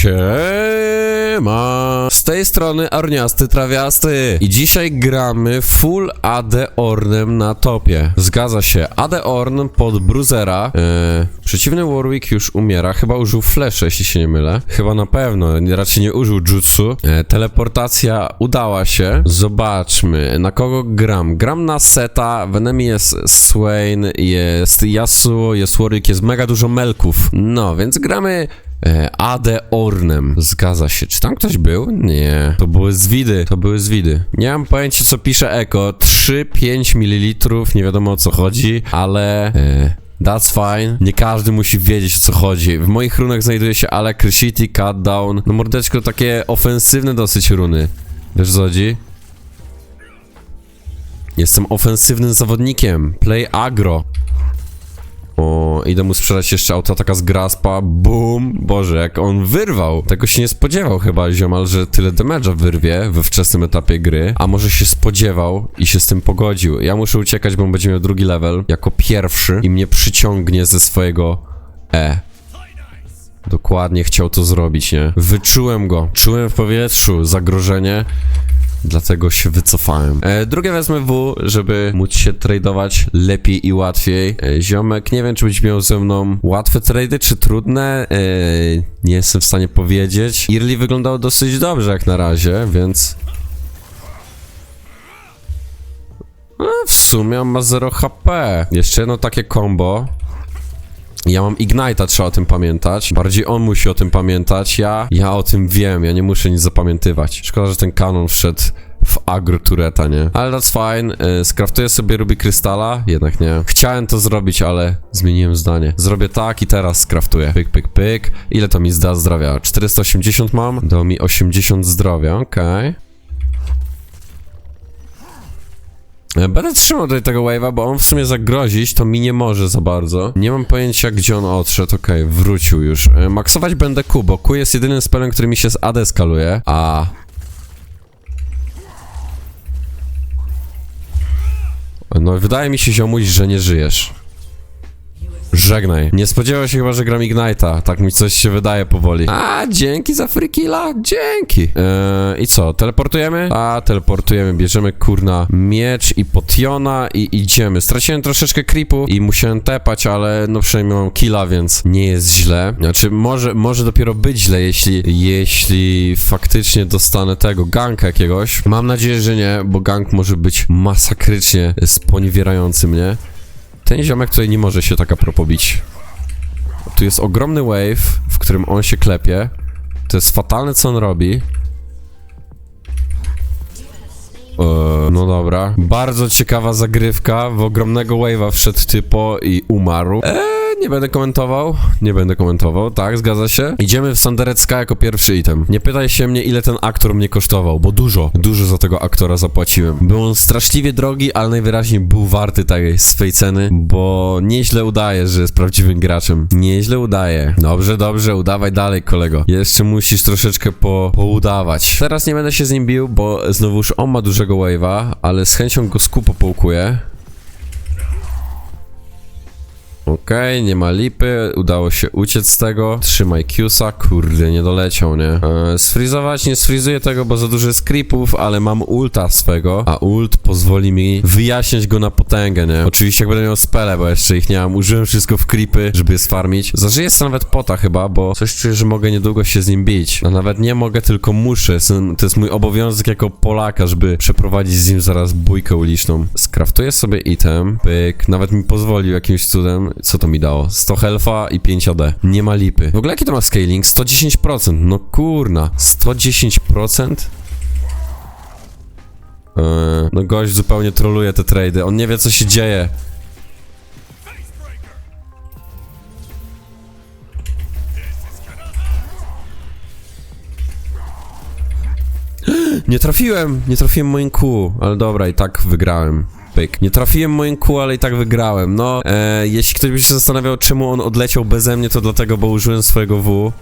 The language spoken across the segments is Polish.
Siema! Z tej strony Arniasty Trawiasty i dzisiaj gramy full AD Ornem na topie. Zgadza się, AD Orn pod Bruzera. Eee, przeciwny Warwick już umiera, chyba użył flesze, jeśli się nie mylę. Chyba na pewno, raczej nie użył jutsu. Eee, teleportacja udała się. Zobaczmy, na kogo gram. Gram na Seta, w enemy jest Swain, jest Yasuo, jest Warwick, jest mega dużo melków. No, więc gramy E, AD Ornem. Zgadza się. Czy tam ktoś był? Nie. To były zwidy. To były zwidy. Nie mam pojęcia, co pisze Eko. 3-5 ml. Nie wiadomo o co chodzi, ale. E, That's fine. Nie każdy musi wiedzieć o co chodzi. W moich runach znajduje się Alacrity, Cut. No mordeczko takie ofensywne dosyć runy. Wiesz co? Jestem ofensywnym zawodnikiem. Play agro. O, idę mu sprzedać jeszcze autoataka z Graspa. Boom! Boże, jak on wyrwał. Tego się nie spodziewał chyba ziomal, że tyle damage'a wyrwie we wczesnym etapie gry. A może się spodziewał i się z tym pogodził. Ja muszę uciekać, bo on będzie miał drugi level jako pierwszy i mnie przyciągnie ze swojego E. Dokładnie chciał to zrobić, nie? Wyczułem go. Czułem w powietrzu zagrożenie. Dlatego się wycofałem. E, drugie wezmę W, żeby móc się tradować lepiej i łatwiej. E, ziomek, nie wiem, czy być miał ze mną łatwe trady, czy trudne. E, nie jestem w stanie powiedzieć. Early wyglądał dosyć dobrze jak na razie, więc... No, w sumie on ma 0 HP. Jeszcze jedno takie combo. Ja mam Ignite'a, trzeba o tym pamiętać. Bardziej on musi o tym pamiętać. Ja, ja o tym wiem, ja nie muszę nic zapamiętywać. Szkoda, że ten kanon wszedł w agro tureta, nie? Ale that's fine. Yy, skraftuję sobie Ruby Krystala, jednak nie. Chciałem to zrobić, ale zmieniłem zdanie. Zrobię tak i teraz skraftuję. Pyk, pyk, pyk. Ile to mi zda zdrowia? 480 mam? Do mi 80 zdrowia, okej. E, Będę trzymał tutaj tego wave'a, bo on w sumie zagrozić to mi nie może za bardzo. Nie mam pojęcia, gdzie on odszedł. Okej, wrócił już. E, Maksować będę Q, bo Q jest jedynym spelem, który mi się z AD skaluje. A... No, wydaje mi się, ziomuś, że nie żyjesz. Żegnaj. Nie spodziewał się chyba, że gram Ignite'a. Tak mi coś się wydaje powoli. A, dzięki za frikilla. Dzięki. Eee, I co, teleportujemy? A, teleportujemy. Bierzemy kurna miecz i potiona i idziemy. Straciłem troszeczkę creepu i musiałem tepać, ale no przynajmniej mam killa, więc nie jest źle. Znaczy, może, może dopiero być źle, jeśli, jeśli faktycznie dostanę tego ganka jakiegoś. Mam nadzieję, że nie, bo gank może być masakrycznie sponiewierający mnie. Ten ziomek tutaj nie może się tak a propos bić. Tu jest ogromny wave, w którym on się klepie. To jest fatalne, co on robi. Eee, no dobra. Bardzo ciekawa zagrywka. W ogromnego wave'a wszedł typo i umarł. Eee, nie będę komentował. Nie będę komentował. Tak, zgadza się. Idziemy w Sanderecka jako pierwszy item. Nie pytaj się mnie, ile ten aktor mnie kosztował, bo dużo, dużo za tego aktora zapłaciłem. Był on straszliwie drogi, ale najwyraźniej był warty tej swej ceny, bo nieźle udaje, że jest prawdziwym graczem. Nieźle udaje. Dobrze, dobrze, udawaj dalej, kolego. Jeszcze musisz troszeczkę po, poudawać. Teraz nie będę się z nim bił, bo znowuż on ma dużego wave'a, ale z chęcią go skupo połkuję. Okej, nie ma lipy, udało się uciec z tego. Trzymaj Qsa, kurde, nie doleciał, nie? Eee, sfrizować nie sfrizuję tego, bo za dużo creepów, ale mam ulta swego, a ult pozwoli mi wyjaśniać go na potęgę, nie? Oczywiście jak będę miał spele, bo jeszcze ich nie mam, użyłem wszystko w creepy, żeby je sfarmić. Zażyję nawet pota chyba, bo coś czuję, że mogę niedługo się z nim bić. A nawet nie mogę, tylko muszę. To jest mój obowiązek jako Polaka, żeby przeprowadzić z nim zaraz bójkę uliczną. Skraftuję sobie item, pyk, nawet mi pozwolił jakimś cudem. Co to mi dało? 100 health'a i 5 AD. Nie ma lipy. W ogóle jaki to ma scaling? 110%. No kurna. 110%? Eee, no gość zupełnie troluje te trady. On nie wie co się dzieje. Nie trafiłem, nie trafiłem moim Q, ale dobra, i tak wygrałem. Pyk. Nie trafiłem moim Q, ale i tak wygrałem. No, e, jeśli ktoś by się zastanawiał, czemu on odleciał beze mnie, to dlatego, bo użyłem swojego W.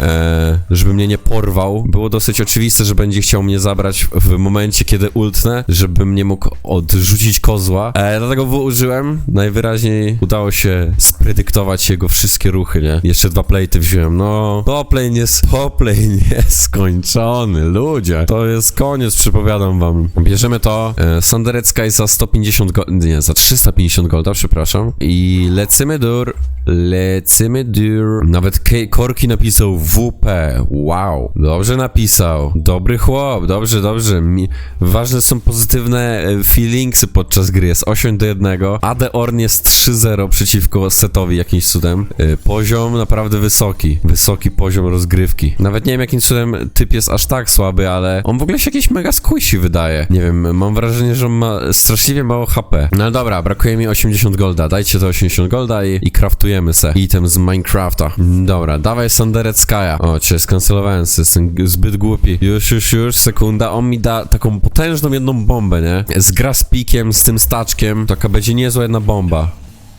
E, żeby mnie nie porwał. Było dosyć oczywiste, że będzie chciał mnie zabrać w momencie, kiedy ultnę, żebym nie mógł odrzucić kozła. E, dlatego W użyłem. Najwyraźniej udało się spredyktować jego wszystkie ruchy, nie? Jeszcze dwa plate'y wziąłem. No, top lane jest, top lane jest skończony, ludzie. To jest koniec, przypowiadam wam. Bierzemy to. E, Sundered Sky za 150 gold, nie, za 350 golda, przepraszam. I lecymy dur, lecymy dur. Nawet K Korki napisał WP. Wow. Dobrze napisał. Dobry chłop, dobrze, dobrze. Mi ważne są pozytywne e, feelingsy podczas gry. Jest 8 do 1. AD Orn jest 3-0 przeciwko setowi jakimś cudem. E, Poziom naprawdę wysoki. Wysoki poziom rozgrywki. Nawet nie wiem jakim cudem typ jest aż tak słaby, ale on w ogóle się jakiś mega squishy wydaje. Nie wiem, mam wrażenie, że on ma straszliwie mało HP. No dobra, brakuje mi 80 golda. Dajcie to 80 golda i, i craftujemy se. Item z Minecrafta. Dobra, dawaj Sundered Sky'a. O, cię skancelowałem, jestem zbyt głupi. Już, już, już, sekunda. On mi da taką potężną jedną bombę, nie? Z graspikiem, z tym staczkiem. Taka będzie niezła jedna bomba.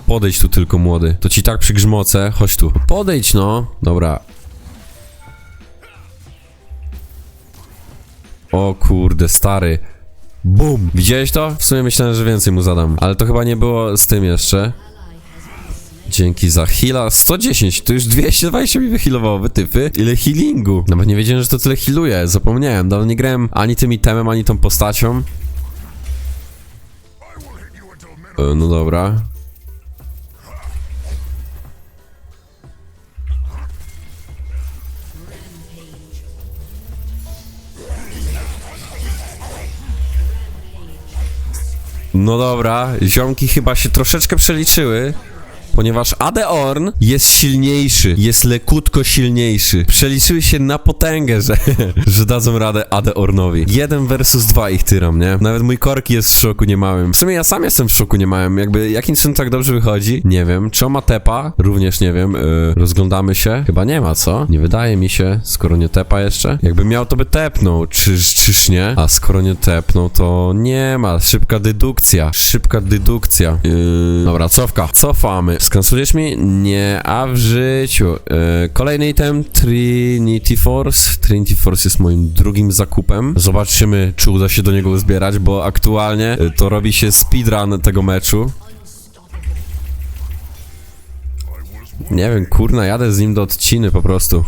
Podejdź tu tylko, młody. To ci tak przygrzmocę. Chodź tu. Podejdź, no. Dobra. O kurde, stary. Bum! Widziałeś to? W sumie myślałem, że więcej mu zadam. Ale to chyba nie było z tym jeszcze. Dzięki za heala 110, to już 220 mi wyhealowało, wytyfy. Ile healingu. Nawet nie wiedziałem, że to tyle healuje, zapomniałem. Dawno nie grałem ani tym itemem, ani tą postacią. E, no dobra. No dobra, ziomki chyba się troszeczkę przeliczyły. Ponieważ Adeorn jest silniejszy, jest lekutko silniejszy. Przeliczyły się na potęgę, że, że dadzą radę Adeornowi. Jeden versus dwa ich tyram, nie? Nawet mój korki jest w szoku niemałym. W sumie ja sam jestem w szoku niemałym. Jakby jakim cudem tak dobrze wychodzi? Nie wiem. Czy on ma tepa? Również nie wiem. Yy, rozglądamy się. Chyba nie ma, co? Nie wydaje mi się, skoro nie tepa jeszcze. Jakby miał, to by tepnął. Czyż, czyż nie? A skoro nie tepnął, to nie ma. Szybka dedukcja. Szybka dedukcja. Yy, dobra, cofka. Cofamy. Skansulujesz mi? Nie, a w życiu. Yy, kolejny item, Trinity Force. Trinity Force jest moim drugim zakupem. Zobaczymy, czy uda się do niego uzbierać, bo aktualnie yy, to robi się speedrun tego meczu. Nie wiem, kurna, jadę z nim do odciny po prostu.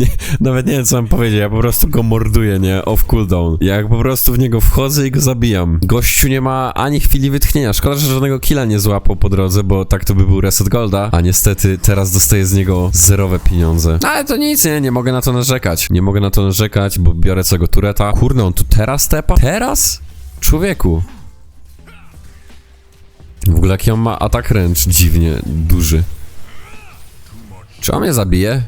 Nie, nawet nie wiem co mam powiedzieć, ja po prostu go morduję, nie? Off cooldown. Jak po prostu w niego wchodzę i go zabijam. Gościu nie ma ani chwili wytchnienia. Szkoda, że żadnego killa nie złapał po drodze, bo tak to by był reset golda, a niestety teraz dostaję z niego zerowe pieniądze. No, Ale to nic, nie, nie mogę na to narzekać. Nie mogę na to narzekać, bo biorę całego tureta. Kurno, on tu teraz tepa? Teraz? Człowieku. W ogóle jaki on ma atak ręcz dziwnie duży. Czy on mnie zabije?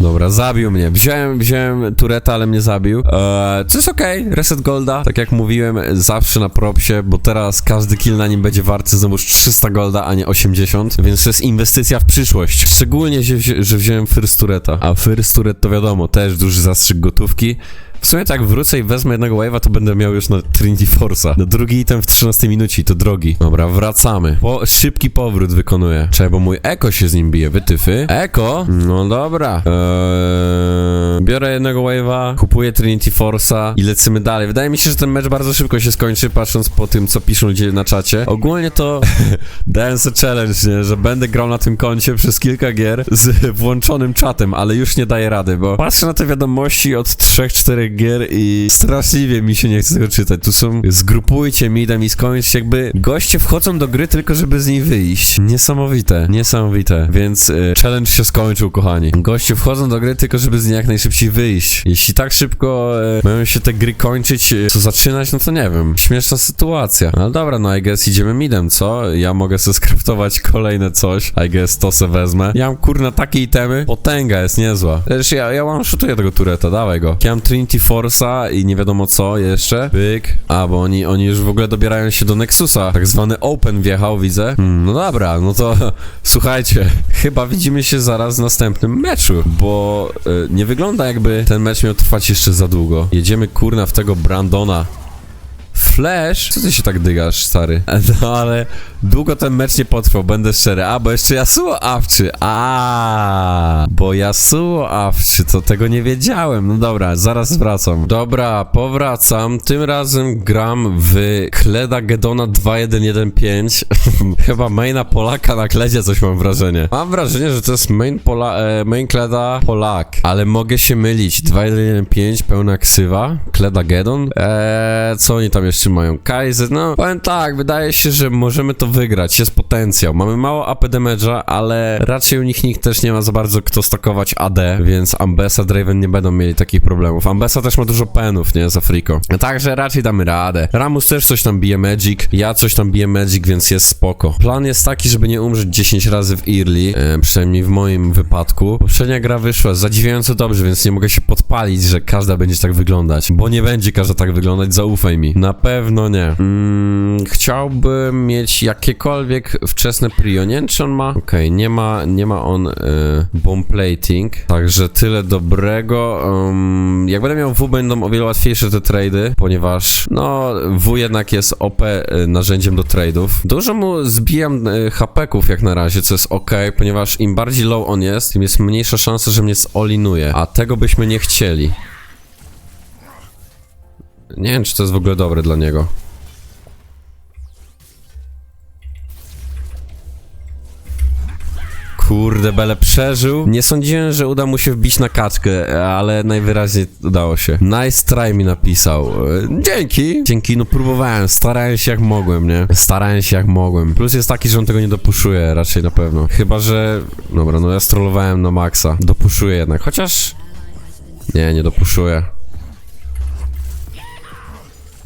Dobra, zabił mnie. Wziąłem, wziąłem tureta, ale mnie zabił. Eee, co jest okej, reset golda. Tak jak mówiłem, zawsze na propsie, bo teraz każdy kill na nim będzie warty znowuż 300 golda, a nie 80, więc to jest inwestycja w przyszłość. Szczególnie, że, wzi- że wziąłem first tureta. A first turet to wiadomo, też duży zastrzyk gotówki. W sumie tak wrócę i wezmę jednego wave'a, to będę miał już na Trinity Force'a. Na drugi item w 13 minucie, to drogi. Dobra, wracamy. Po, szybki powrót wykonuję. Czekaj, bo mój Eko się z nim bije, wytyfy. Eko? No dobra. Eee, biorę jednego wave'a, kupuję Trinity Force'a i lecimy dalej. Wydaje mi się, że ten mecz bardzo szybko się skończy, patrząc po tym, co piszą ludzie na czacie. Ogólnie to dałem sobie challenge, nie? że będę grał na tym koncie przez kilka gier z włączonym czatem, ale już nie daję rady, bo patrzę na te wiadomości od 3-4 gier i straszliwie mi się nie chce tego czytać. Tu są zgrupujcie midem i skończcie, jakby goście wchodzą do gry tylko, żeby z niej wyjść. Niesamowite, niesamowite. Więc y, challenge się skończył, kochani. Goście wchodzą do gry tylko, żeby z niej jak najszybciej wyjść. Jeśli tak szybko y, mają się te gry kończyć, y, co zaczynać, no to nie wiem. Śmieszna sytuacja. No dobra, no I guess idziemy midem, co? Ja mogę sobie skraftować kolejne coś. I guess to se wezmę. Ja mam kurna takie itemy. Potęga jest niezła. Też ja, ja szutuję tego tureta, dawaj go. Ja mam Trinity Force'a i nie wiadomo co jeszcze. Pyk. A, bo oni, oni już w ogóle dobierają się do Nexusa. Tak zwany Open wjechał, widzę. Hmm, no dobra, no to słuchajcie. Chyba widzimy się zaraz w następnym meczu, bo y, nie wygląda jakby ten mecz miał trwać jeszcze za długo. Jedziemy kurna w tego Brandona Flash? Co ty się tak dygasz, stary? No ale długo ten mecz nie potrwał, będę szczery. A, bo jeszcze Yasuo awczy. A, bo Yasuo awczy, to tego nie wiedziałem. No dobra, zaraz wracam. Dobra, powracam. Tym razem gram w Kleda Gedona 2115. Chyba maina Polaka na kledzie coś mam wrażenie. Mam wrażenie, że to jest main, Pola, e, main Kleda Polak, ale mogę się mylić. 2115, pełna ksywa, Kleda Gedon. Eee, co oni tam jeszcze mają? Kaiser, no powiem tak, wydaje się, że możemy to wygrać, jest potencjał. Mamy mało AP damage'a, ale raczej u nich nikt też nie ma za bardzo kto stakować AD, więc Ambessa, Draven nie będą mieli takich problemów. Ambessa też ma dużo penów, nie, z Afriko. Także raczej damy radę. Ramus też coś tam bije Magic, ja coś tam biję Magic, więc jest spoko. Plan jest taki, żeby nie umrzeć 10 razy w early, e, przynajmniej w moim wypadku. Poprzednia gra wyszła zadziwiająco dobrze, więc nie mogę się podpalić, że każda będzie tak wyglądać, bo nie będzie każda tak wyglądać, zaufaj mi. Na pewno nie. Mm, chciałbym mieć jakiekolwiek wczesne prio. Nie czy on ma... Okej, nie ma, nie ma on y, bomb plating, także tyle dobrego. Um, jak będę miał W, będą o wiele łatwiejsze te trady, ponieważ no, W jednak jest OP y, narzędziem do trade'ów. Dużo mu zbijam y, hapeków jak na razie, co jest ok, ponieważ im bardziej low on jest, tym jest mniejsza szansa, że mnie zolinuje, a tego byśmy nie chcieli. Nie wiem, czy to jest w ogóle dobre dla niego. Kurde, Bele przeżył. Nie sądziłem, że uda mu się wbić na kaczkę, ale najwyraźniej udało się. Nice try mi napisał. Dzięki. Dzięki, no próbowałem, starałem się jak mogłem, nie? Starałem się jak mogłem. Plus jest taki, że on tego nie dopuszuje raczej na pewno. Chyba, że... Dobra, no ja strollowałem na maksa. Dopuszuje jednak, chociaż... Nie, nie dopuszuje.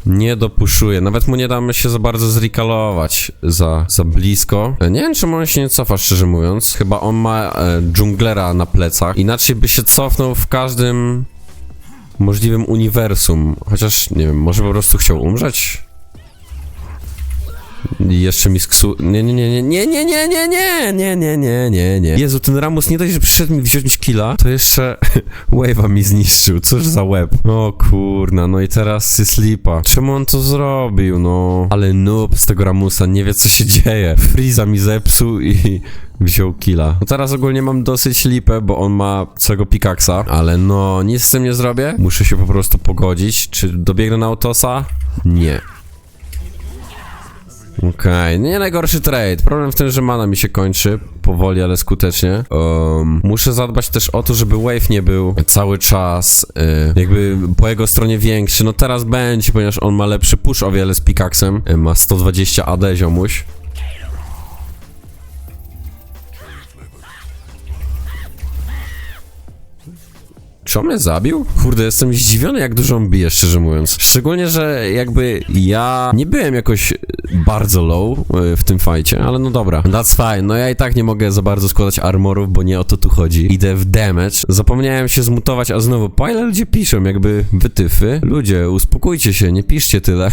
Nie dopuszuje. Nawet mu nie damy się za bardzo zrikalować za, za blisko. E, Nie wiem, czemu on się nie cofa, szczerze mówiąc. Chyba on ma e, dżunglera na plecach. Inaczej by się cofnął w każdym możliwym uniwersum. Chociaż, nie wiem, może po prostu chciał umrzeć? I Jeszcze mi sksu... Nie, nie, nie, nie, nie, nie, nie, nie, nie, nie, nie, nie, nie. Jezu, ten Ramus nie dość, że przyszedł mi wziąć killa, to jeszcze wave'a mi zniszczył. Cóż za łeb. O kurna, no i teraz jest lipa. Czemu on to zrobił, no? Ale noob z tego Ramusa nie wie, co się dzieje. Freeza mi zepsuł i wziął killa. No teraz ogólnie mam dosyć lipę, bo on ma całego pikaksa, ale no, nic z tym nie zrobię. Muszę się po prostu pogodzić. Czy dobiegnę na autosa? Nie. Okej, nie najgorszy trade. Problem w tym, że mana mi się kończy powoli, ale skutecznie. Um, muszę zadbać też o to, żeby wave nie był cały czas y, jakby po jego stronie większy. No teraz będzie, ponieważ on ma lepszy push o wiele z pikaksem. Y, ma 120 AD ziomuś. On mnie zabił? Kurde, jestem zdziwiony, jak dużo on bije, szczerze mówiąc. Szczególnie, że jakby ja nie byłem jakoś bardzo low y, w tym fajcie, ale no dobra. That's fine. No ja i tak nie mogę za bardzo składać armorów, bo nie o to tu chodzi. Idę w damage. Zapomniałem się zmutować, a znowu, po ile ludzie piszą, jakby wytyfy? Ludzie, uspokójcie się, nie piszcie tyle.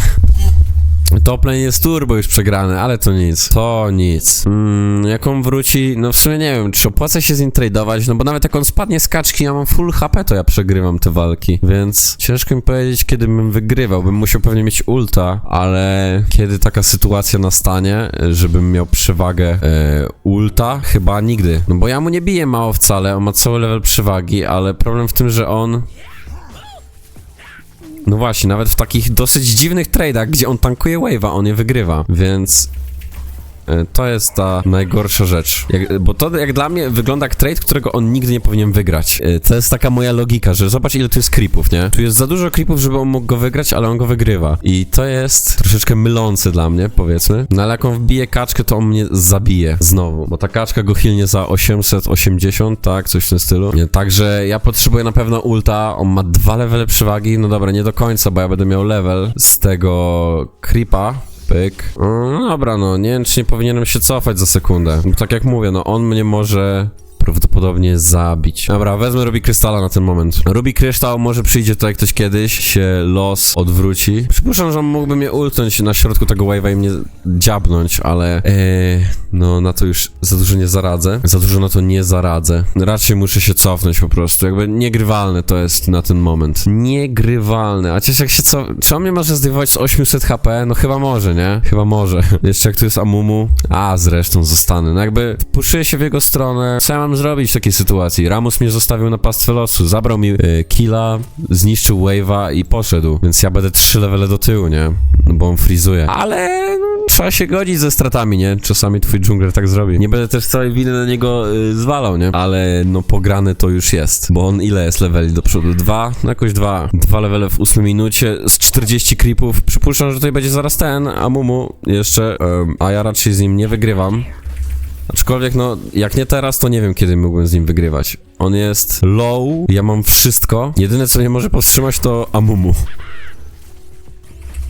Top lane jest turbo już przegrany, ale to nic. To nic. Mm, jak on wróci, no w sumie nie wiem, czy opłaca się z nim tradeować, no bo nawet jak on spadnie z kaczki, ja mam full HP, to ja przegrywam te walki. Więc ciężko mi powiedzieć, kiedy bym wygrywał. Bym musiał pewnie mieć ulta, ale kiedy taka sytuacja nastanie, żebym miał przewagę e, ulta, chyba nigdy. No bo ja mu nie biję mało wcale, on ma cały level przewagi, ale problem w tym, że on no właśnie, nawet w takich dosyć dziwnych tradeach, gdzie on tankuje wave'a, on je wygrywa, więc... e, To jest ta najgorsza rzecz. Jak, bo to jak dla mnie wygląda jak trade, którego on nigdy nie powinien wygrać. E, To jest taka moja logika, że zobacz ile tu jest creepów, nie? Tu jest za dużo creepów, żeby on mógł go wygrać, ale on go wygrywa. I to jest troszeczkę mylące dla mnie, powiedzmy. No ale jak on wbije kaczkę, to on mnie zabije znowu. Bo ta kaczka go hilnie za 880, tak? Coś w tym stylu. Nie, także ja potrzebuję na pewno ulta. On ma dwa levele przewagi. No dobra, nie do końca, bo ja będę miał level z tego creepa. Pyk. No dobra, no nie czy nie powinienem się cofać za sekundę. Bo tak jak mówię, no on mnie może prawdopodobnie zabić. Dobra, wezmę Ruby Krystala na ten moment. Ruby Krystał może przyjdzie tutaj ktoś kiedyś, się los odwróci. Przypuszczam, że on mógłby mnie ultnąć na środku tego wave'a i mnie dziabnąć, ale e, no na to już za dużo nie zaradzę. Za dużo na to nie zaradzę. Raczej muszę się cofnąć po prostu. Jakby niegrywalne to jest na ten moment. Niegrywalne. A chociaż jak się co... Czy on mnie może zdejmować z 800 HP? No chyba może, nie? Chyba może. Jeszcze jak tu jest Amumu. A, zresztą zostanę. No jakby puszuję się w jego stronę. Co ja mam zrobić w takiej sytuacji? Ramus mnie zostawił na pastwę losu. Zabrał mi y, killa, zniszczył wave'a i poszedł. Więc ja będę trzy levele do tyłu, nie? No bo on frizuje. Ale no, trzeba się godzić ze stratami, nie? Czasami twój dżungler tak zrobi. Nie będę też całej winy na niego y, zwalał, nie? Ale no pograny to już jest. Bo on ile jest leveli do przodu? Dwa? No jakoś dwa. Dwa levele w ósmej minucie z 40 creepów. Przypuszczam, że tutaj będzie zaraz ten, a Mumu jeszcze, a ja raczej z nim nie wygrywam. Aczkolwiek, no, jak nie teraz, to nie wiem, kiedy mógłbym z nim wygrywać. On jest low, ja mam wszystko. Jedyne, co mnie może powstrzymać, to Amumu.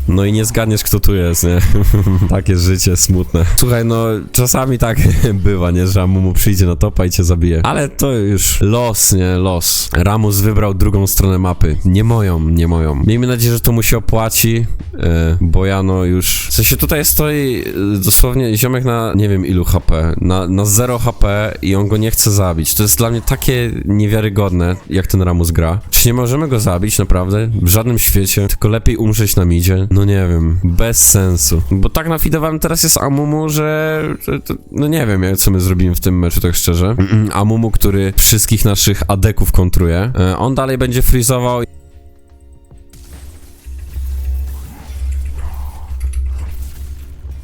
No i nie zgadniesz, kto tu jest, nie? Takie życie smutne. Słuchaj, no, czasami tak bywa, nie? Że Amumu przyjdzie na topa i cię zabije. Ale to już los, nie? Los. Ramus wybrał drugą stronę mapy. Nie moją, nie moją. Miejmy nadzieję, że to mu się opłaci, e, bo ja no już... W sensie tutaj stoi e, dosłownie ziomek na nie wiem ilu HP, na, na 0 HP i on go nie chce zabić. To jest dla mnie takie niewiarygodne, jak ten Ramus gra. Czy nie możemy go zabić, naprawdę? W żadnym świecie. Tylko lepiej umrzeć na midzie. No nie wiem. Bez sensu. Bo tak nafidowałem teraz jest Amumu, że... że to, no nie wiem, co my zrobimy w tym meczu, tak szczerze. Amumu, który wszystkich naszych adeków kontruje. E, On dalej będzie freezował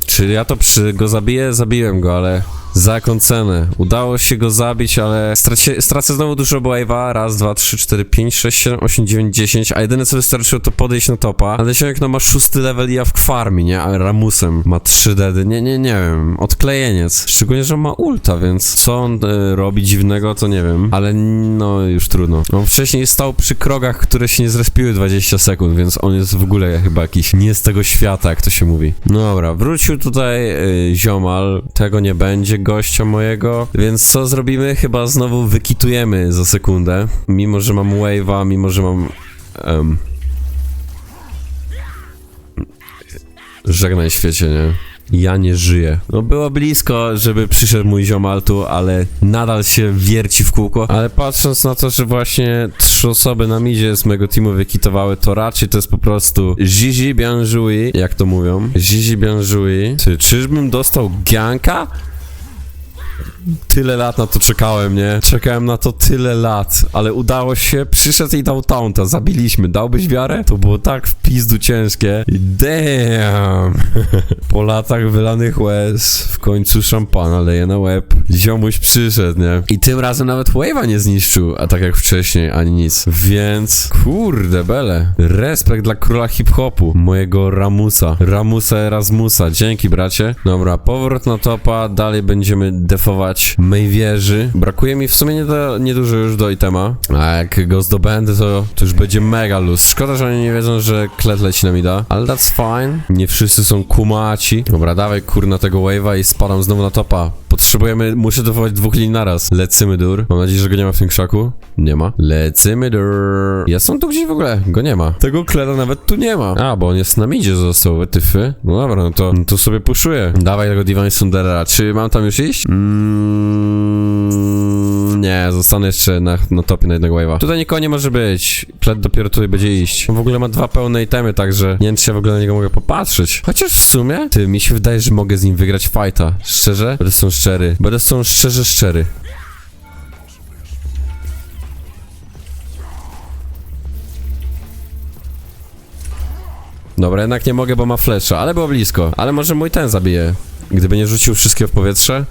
Czy ja to przy go zabiję? Zabiłem go, ale za jaką cenę? Udało się go zabić, ale straci, stracę znowu dużo wave'a. Raz, dwa, trzy, cztery, pięć, sześć, siedem, osiem, dziewięć, dziesięć. A jedyne co wystarczyło to podejść na topa. Ale Sionek no ma szósty level i ja w farmi, nie? A Ramusem ma trzy dedy. Nie, nie, nie wiem. Odklejeniec. Szczególnie, że ma ulta, więc co on e, robi dziwnego, to nie wiem. Ale no już trudno. On wcześniej stał przy krogach, które się nie zrespiły 20 sekund, więc on jest w ogóle chyba jakiś nie z tego świata, jak to się mówi. No dobra, wrócił tutaj y, ziomal, tego nie będzie, gościa mojego, więc co zrobimy? Chyba znowu wykitujemy za sekundę, mimo że mam wave'a, mimo że mam... em, Żegnaj świecie, nie? Ja nie żyję. No było blisko, żeby przyszedł mój ziomal tu, ale nadal się wierci w kółko. Ale patrząc na to, że właśnie trzy osoby na midzie z mego teamu wykitowały, to raczej to jest po prostu Zizi Bianjui, jak to mówią. Zizi Bianjui. Ty, czyżbym dostał gianka? Tyle lat na to czekałem, nie? Czekałem na to tyle lat, ale udało się, przyszedł i dał taunta, zabiliśmy. Dałbyś wiarę? To było tak w pizdu ciężkie. Damn! po latach wylanych łez, w końcu szampana leje na łeb. Ziomuś przyszedł, nie? I tym razem nawet wave'a nie zniszczył, a tak jak wcześniej, ani nic. Więc, kurde bele. Respekt dla króla hip-hopu, mojego Ramusa. Ramusa Erasmusa. Dzięki, bracie. Dobra, powrót na topa, dalej będziemy defować mej wieży. Brakuje mi w sumie nie do, niedużo już do itema, a jak go zdobędę, to, to już będzie mega luz. Szkoda, że oni nie wiedzą, że klet leci na mida, ale that's fine. Nie wszyscy są kumaci. Dobra, dawaj kurna tego wave'a i spadam znowu na topa. Potrzebujemy, muszę defować dwóch linii naraz. Lecymy dur. Mam nadzieję, że go nie ma w tym krzaku. Nie ma. Lecymy dur. Jest on tu gdzieś w ogóle? Go nie ma. Tego kleda nawet tu nie ma. A, bo on jest na midzie został, tyfy. No dobra, no to, no to sobie puszuję. Dawaj tego Divine Sundera. Czy mam tam już iść? Mm, nie, zostanę jeszcze na, na topie na jednego wave'a. Tutaj nikogo nie może być. Kled dopiero tutaj będzie iść. On w ogóle ma dwa pełne itemy, także nie wiem, czy ja w ogóle na niego mogę popatrzeć. Chociaż w sumie, ty, mi się wydaje, że mogę z nim wygrać fighta. Szczerze? Będę tą szczery. Będę tą szczerze szczery. Dobra, jednak nie mogę, bo ma flesza, ale było blisko. Ale może mój ten zabije. Gdyby nie rzucił wszystkiego w powietrze.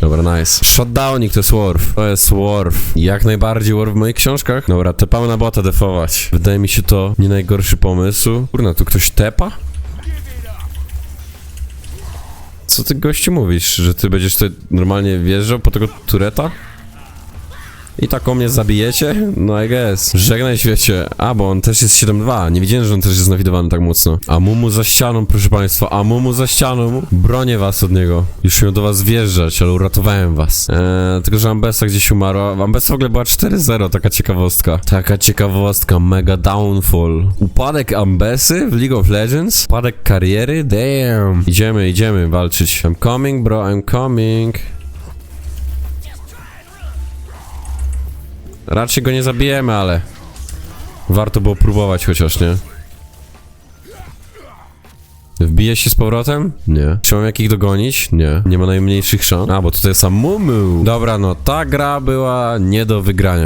Dobra, nice. Shutdownik to jest Worf. To jest Worf. Jak najbardziej Worf w moich książkach. Dobra, tepamy na bota defować. Wydaje mi się to nie najgorszy pomysł. Kurna, tu ktoś tepa? Co ty gościu mówisz? Że ty będziesz tutaj normalnie wjeżdżał po tego tureta? I taką mnie zabijecie? No I guess. Żegnaj świecie. A, bo on też jest 7-2. Nie widziałem, że on też jest nawidowany tak mocno. A Mumu za ścianą, proszę państwa. A Mumu za ścianą. Bronię was od niego. Już miał do was wjeżdżać, ale uratowałem was. Eee, tylko, że Ambessa gdzieś umarła. Ambessa w ogóle była 4-0, taka ciekawostka. Taka ciekawostka, mega downfall. Upadek Ambessy w League of Legends? Upadek kariery? Damn. Idziemy, idziemy walczyć. I'm coming, bro, I'm coming. Raczej go nie zabijemy, ale warto było próbować chociaż, nie? Wbije się z powrotem? Nie. Czy mam jakich dogonić? Nie. Nie ma najmniejszych szans. A, bo tutaj jest sam Mumu. Dobra, no ta gra była nie do wygrania.